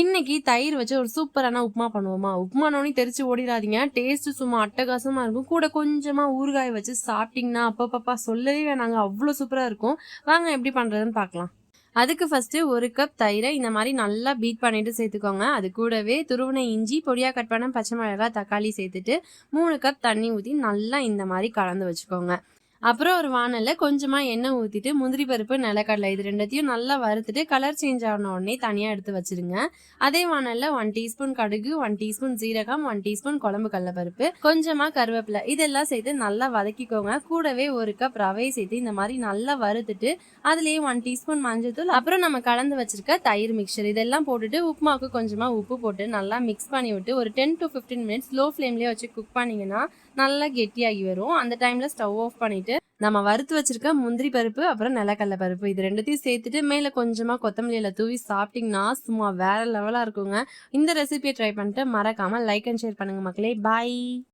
இன்னைக்கு தயிர் வச்சு ஒரு சூப்பரான உப்புமா பண்ணுவோமா? உப்புமானோனி தெரிச்சு ஓடிடாதீங்க டேஸ்ட் சும்மா அட்டகாசமா இருக்கும். கூட கொஞ்சமா ஊறுகாய் வச்சு சாப்பிட்டீங்கன்னா அப்பப்பப்பா சொல்லவே வேணாங்க. அவ்வளோ சூப்பரா இருக்கும். வாங்க எப்படி பண்றதுன்னு பார்க்கலாம். அதுக்கு ஃபர்ஸ்ட் ஒரு கப் தயிரை இந்த மாதிரி நல்லா பீட் பண்ணிட்டு சேர்த்துக்கோங்க. அது கூடவே துருவனை இஞ்சி பொடியா கட் பண்ண பச்சை மிளகாய் தக்காளி சேர்த்துட்டு மூணு கப் தண்ணி ஊற்றி நல்லா இந்த மாதிரி கலந்து வச்சுக்கோங்க. அப்புறம் ஒரு வானலில் கொஞ்சமாக எண்ணெய் ஊற்றிட்டு முந்திரி பருப்பு நிலக்கடலை இது ரெண்டத்தையும் நல்லா வறுத்துட்டு கலர் சேஞ்ச் ஆன உடனே தனியாக எடுத்து வச்சிருங்க. அதே வானலில் ஒன் டீஸ்பூன் கடுகு ஒன் டீஸ்பூன் சீரகம் ஒன் டீஸ்பூன் குழம்பு கடலப்பருப்பு கொஞ்சமாக கருவேப்பிலை இதெல்லாம் சேர்த்து நல்லா வதக்கிக்கோங்க. கூடவே ஒரு கப் ரவை சேர்த்து இந்த மாதிரி நல்லா வறுத்துட்டு அதுலேயே ஒன் டீஸ்பூன் மஞ்சள் அப்புறம் நம்ம கலந்து வச்சிருக்க தயிர் மிக்சர் இதெல்லாம் போட்டுட்டு உப்புமாவுக்கு கொஞ்சமாக உப்பு போட்டு நல்லா மிக்ஸ் பண்ணி விட்டு ஒரு ten to fifteen minutes low ஃப்ளேம்லேயே வச்சு குக் பண்ணிங்கன்னா நல்லா கெட்டியாகி வரும். அந்த டைமில் ஸ்டவ் ஆஃப் பண்ணிவிட்டு நம்ம வறுத்து வச்சிருக்க முந்திரி பருப்பு அப்புறம் நிலக்கடலை பருப்பு. இது ரெண்டுத்தையும் சேர்த்துட்டு மேலே கொஞ்சமாக கொத்தமல்லியில் தூவி சாப்பிட்டிங்கன்னா சும்மா வேற லெவலாக இருக்குங்க. இந்த ரெசிபியை ட்ரை பண்ணிட்டு மறக்காமல் லைக் அண்ட் ஷேர் பண்ணுங்க மக்களே. பாய்